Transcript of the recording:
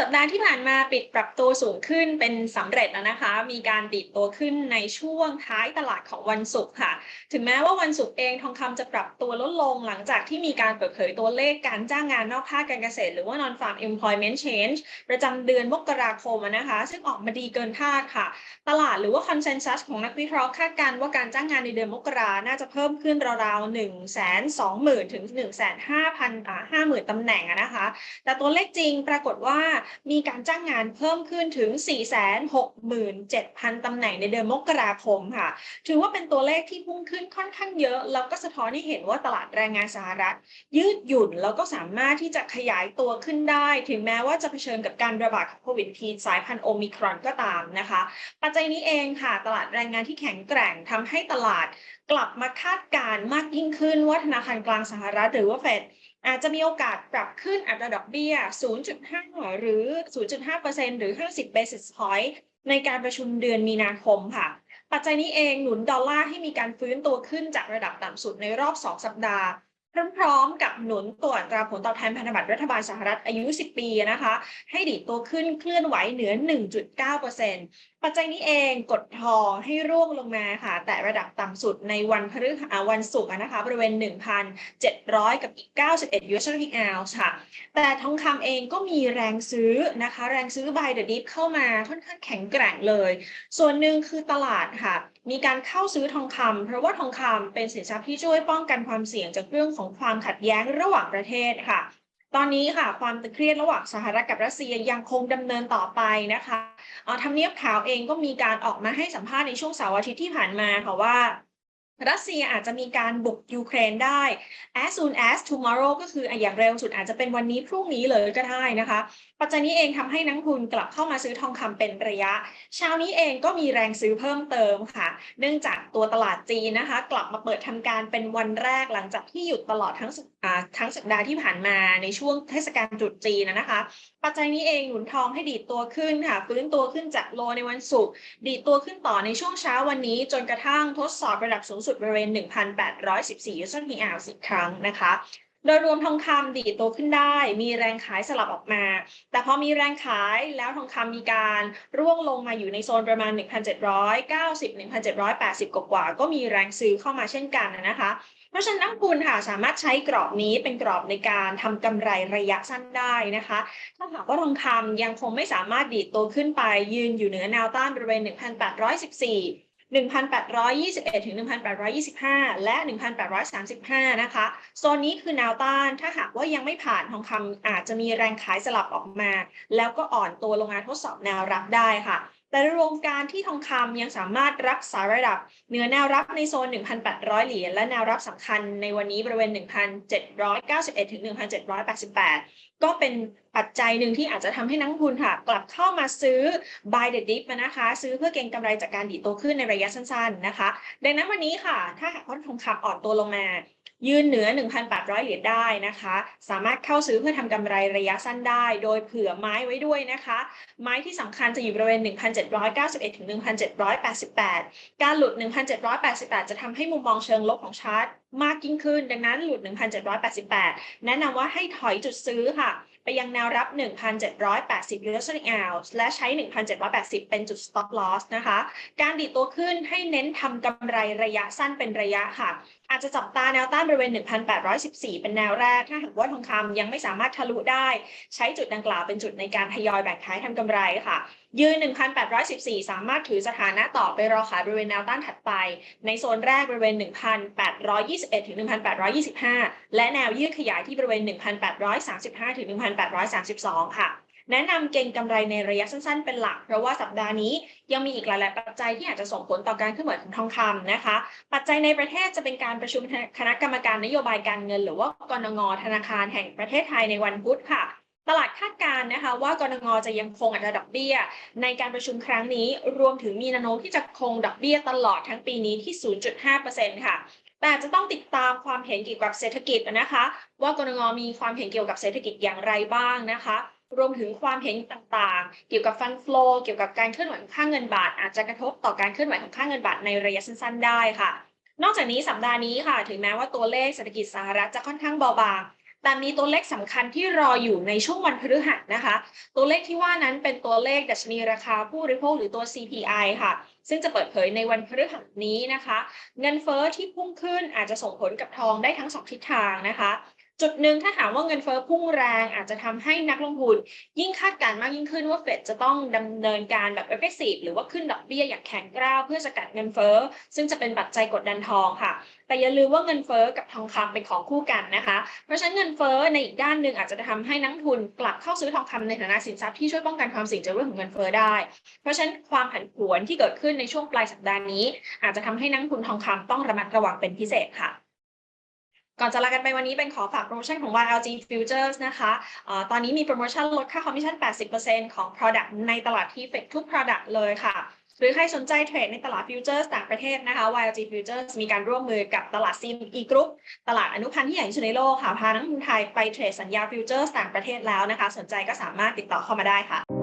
สัปดาห์ที่ผ่านมาปิดปรับตัวสูงขึ้นเป็นสำเร็จแล้วนะคะ มีการดีดตัวขึ้นในช่วงท้ายตลาดของวันศุกร์ค่ะ ถึงแม้ว่าวันศุกร์เองทองคำจะปรับตัวลดลงหลังจากที่มีการเปิดเผยตัวเลขการจ้างงานนอกภาคการเกษตร หรือว่า non farm employment change ประจำเดือนมกราคมนะคะ ซึ่งออกมาดีเกินคาดค่ะ ตลาดหรือว่า consensus ของนักวิเคราะห์คาดการณ์ว่าการจ้างงานในเดือนมกราน่าจะเพิ่มขึ้นราวๆ1 2 0 0 0 0ถึง1 5 0 0 0อ่า50,000ตำแหน่งนะคะ แต่ตัวเลขจริงปรากฏว่ามีการจ้างงานเพิ่มขึ้นถึง 467,000 ตำแหน่งในเดือนมกราคมค่ะ ถือว่าเป็นตัวเลขที่พุ่งขึ้นค่อนข้างเยอะ แล้วก็สะท้อนให้เห็นว่าตลาดแรงงานสหรัฐ ยืดหยุ่นแล้วก็สามารถที่จะขยายตัวขึ้นได้ ถึงแม้ว่าจะเผชิญกับการระบาดของโควิดทีสายพันธุ์โอมิครอนก็ตามนะคะ ปัจจัยนี้เองค่ะ ตลาดแรงงานที่แข็งแกร่งทำให้ตลาดกลับมาคาดการณ์มากยิ่งขึ้นว่าธนาคารกลางสหรัฐหรือว่าเฟด อาจจะมีโอกาสปรับขึ้นอัตราดอกเบี้ย 0.5 หรือ 0.5%หรือ 50 basis point ในการประชุมเดือนมีนาคมค่ะ ปัจจัยนี้เองหนุนดอลลาร์ให้มีการฟื้นตัวขึ้นจากระดับต่ำสุดในรอบ 2 สัปดาห์ พร้อมๆกับหนุนตัวอัตราผลตอบแทนพันธบัตรรัฐบาลสหรัฐอายุ 10 ปีนะคะ ให้ดีดตัวขึ้นเคลื่อนไหวเหนือ 1.9% ปัจจัยนี้เองกดทอให้ร่วงลงมาค่ะ แต่ระดับต่ำสุดในวันพฤหัสวันศุกร์นะคะ บริเวณ 1,700 กับอีก 91 US dollar per ounce ค่ะ แต่ทองคำเองก็มีแรงซื้อนะคะ แรงซื้อ buy the dip เข้ามาค่อนข้างแข็งแกร่งเลย ส่วนหนึ่งคือตลาดค่ะ มีการเข้าซื้อทองคำเพราะว่าทองคำเป็นสินทรัพย์ที่ช่วยป้องกันความเสี่ยงจากเรื่องของความขัดแย้งระหว่างประเทศค่ะ ตอนนี้ค่ะความตึงเครียดระหว่างสหรัฐกับรัสเซียยังคงดำเนินต่อไปนะคะเอ่อทำเนียบขาวเองก็มีการออกมาให้สัมภาษณ์ในช่วงเสาร์อาทิตย์ที่ผ่านมาค่ะว่ารัสเซียอาจจะมีการบุกยูเครนได้ as soon as tomorrow ก็คืออย่างเร็วสุดอาจจะเป็นวันนี้พรุ่งนี้เลยก็ได้นะคะ ปัจจัยนี้เองทำให้นักทุนกลับเข้ามาซื้อทองคำเป็นระยะ เช้านี้เองก็มีแรงซื้อเพิ่มเติมค่ะ เนื่องจากตัวตลาดจีนนะคะ กลับมาเปิดทำการเป็นวันแรกหลังจากที่หยุดตลอดทั้งสัป ทั้งสัปดาห์ที่ผ่านมาในช่วงเทศกาลจุดจีนนะคะ ปัจจัยนี้เองหนุนทองให้ดีดตัวขึ้นค่ะฟื้นตัวขึ้นจากโลในวันศุกร์ดีดตัวขึ้นต่อในช่วงเช้าวันนี้ จนกระทั่งทดสอบระดับสูงสุดบริเวณ 1,814ยูโรมีอาวสิบครั้งนะคะ โดยรวมทองคำดีดตัวขึ้นได้ มีแรงขายสลับออกมา แต่พอมีแรงขายแล้วทองคำมีการร่วงลงมาอยู่ในโซนประมาณ 1,790 1,780 กว่าก็มีแรงซื้อเข้ามาเช่นกันนะคะเพราะฉะนั้นนักทุนค่ะสามารถใช้กรอบนี้เป็นกรอบในการทำกำไรระยะสั้นได้นะคะ ถ้าหากว่าทองคำยังคงไม่สามารถดีดตัวขึ้นไปยืนอยู่เหนือแนวต้านบริเวณ 1,814 1,821 ถึง 1,825 และ 1,835 นะคะ โซนนี้คือแนวต้าน ถ้าหากว่ายังไม่ผ่านทองคำอาจจะมีแรงขายสลับออกมา แล้วก็อ่อนตัวลงมาทดสอบแนวรับได้ค่ะ แต่รวมการที่ทองคำยังสามารถรักษาระดับเหนือแนวรับในโซน 1,800 เหรียญและแนวรับสำคัญในวันนี้บริเวณ 1,791 ถึง 1,788 ก็เป็นปัจจัยหนึ่งที่อาจจะทำให้นักลงทุนค่ะ กลับเข้ามาซื้อ buy the dip นะคะ ซื้อเพื่อเก็งกำไรจากการดีดตัวขึ้นในระยะสั้นๆนะคะ ดังนั้นวันนี้ค่ะ ถ้าหากว่าทองคำอ่อนตัวลงมา ยืนเหนือ 1,800 เหรียญได้นะคะ สามารถเข้าซื้อเพื่อทำกำไรระยะสั้นได้ โดยเผื่อไม้ไว้ด้วยนะคะ ไม้ที่สำคัญจะอยู่บริเวณ 1,791 ถึง 1,788 การหลุด 1,788 จะทำให้มุมมองเชิงลบของชาร์ตมากยิ่งขึ้น ดังนั้นหลุด 1,788 แนะนำว่าให้ถอยจุดซื้อค่ะ ไปยังแนวรับ 1,780 US g ounce และใช้ 1,780 เป็นจุด stop loss นะคะ การดีดตัวขึ้นให้เน้นทำกำไรระยะสั้นเป็นระยะค่ะอาจจะจับตาแนวต้านบริเวณ 1,814 เป็นแนวแรก ถ้าหากว่าทองคำยังไม่สามารถทะลุได้ ใช้จุดดังกล่าวเป็นจุดในการทยอยแบ่งขายทำกำไรค่ะ ยืน 1,814 สามารถถือสถานะต่อไปรอขายบริเวณแนวต้านถัดไป ในโซนแรกบริเวณ 1,821 ถึง 1,825 และแนวยืดขยายที่บริเวณ 1,835 ถึง 1,832 ค่ะ แนะนำเก็งกำไรในระยะสั้นๆ เป็นหลัก เพราะว่าสัปดาห์นี้ยังมีอีกหลาย ๆ ปัจจัยที่อาจจะส่งผลต่อการเคลื่อนไหวของทองคำนะคะ ปัจจัยในประเทศจะเป็นการประชุมคณะกรรมการนโยบายการเงิน หรือว่ากรงงธนาคารแห่งประเทศไทยในวันพุธค่ะตลาดคาดการณ์นะคะว่ากรงงจะยังคงอัตราดอกเบี้ย ในการประชุมครั้งนี้ รวมถึงมีนโน้มที่จะคงดอกเบี้ยตลอดทั้งปีนี้ที่ 0.5%ค่ะ แต่จะต้องติดตามความเห็นเกี่ยวกับเศรษฐกิจนะคะ ว่ากรงมีความเห็นเกี่ยวกับเศรษฐกิจอย่างไรบ้างนะคะ รวมถึงความเห็นต่างๆ เกี่ยวกับฟันฟลอเกี่ยวกับการเคลื่อนไหวของค่าเงินบาท อาจจะกระทบต่อการเคลื่อนไหวของค่าเงินบาทในระยะสั้น ๆ ได้ค่ะ นอกจากนี้สัปดาห์นี้ค่ะ ถึงแม้ว่าตัวเลขเศรษฐกิจสหรัฐจะค่อนข้างเบาบางแต่มีตัวเลขสำคัญที่รออยู่ในช่วงวันพฤหัสนะคะ ตัวเลขที่ว่านั้นเป็นตัวเลขดัชนีราคาผู้บริโภคหรือตัว CPI ค่ะ ซึ่งจะเปิดเผยในวันพฤหัสนี้นะคะ เงินเฟ้อที่พุ่งขึ้นอาจจะส่งผลกับทองได้ทั้งสองทิศทางนะคะ จุดหนึ่งถ้าถามว่าเงินเฟ้อพุ่งแรงอาจจะทำให้นักลงทุน ยิ่งคาดการณ์มากยิ่งขึ้นว่าเฟดจะต้องดำเนินการแบบ aggressive หรือว่าขึ้นดอกเบี้ยอย่างแข็งกร้าวเพื่อสกัดเงินเฟ้อซึ่งจะเป็นปัจจัยกดดันทองค่ะ แต่อย่าลืมว่าเงินเฟ้อกับทองคำเป็นของคู่กันนะคะ เพราะฉะนั้นเงินเฟ้อในอีกด้านหนึ่งอาจจะทำให้นักลงทุนกลับเข้าซื้อทองคำในฐานะสินทรัพย์ที่ช่วยป้องกันความเสี่ยงจากเรื่องของเงินเฟ้อได้ เพราะฉะนั้นความผันผวนที่เกิดขึ้นในช่วงปลายสัปดาห์นี้ อาจจะทำให้นักลงทุนทองคำต้องระมัดระวังเป็นพิเศษค่ะ ก่อนจะลากันไปวันนี้เป็นขอฝากโปรโมชั่นของ YLG Futures นะคะอ่อตอนนี้มีโปรโมชั่นลดค่าคอมมิชชั่น 80%ของ Product ในตลาดที่เฟกทุก Product เลยค่ะหรือใครสนใจเทรดในตลาดฟิวเจอร์สต่างประเทศนะคะ YLG Futures มีการร่วมมือกับตลาด CME Group ตลาดอนุพันธ์ที่ใหญ่ที่สุดในโลกค่ะ พานักลงทุนไทยไปเทรดสัญญาฟิวเจอร์สต่างประเทศแล้วนะคะ สนใจก็สามารถติดต่อเข้ามาได้ค่ะ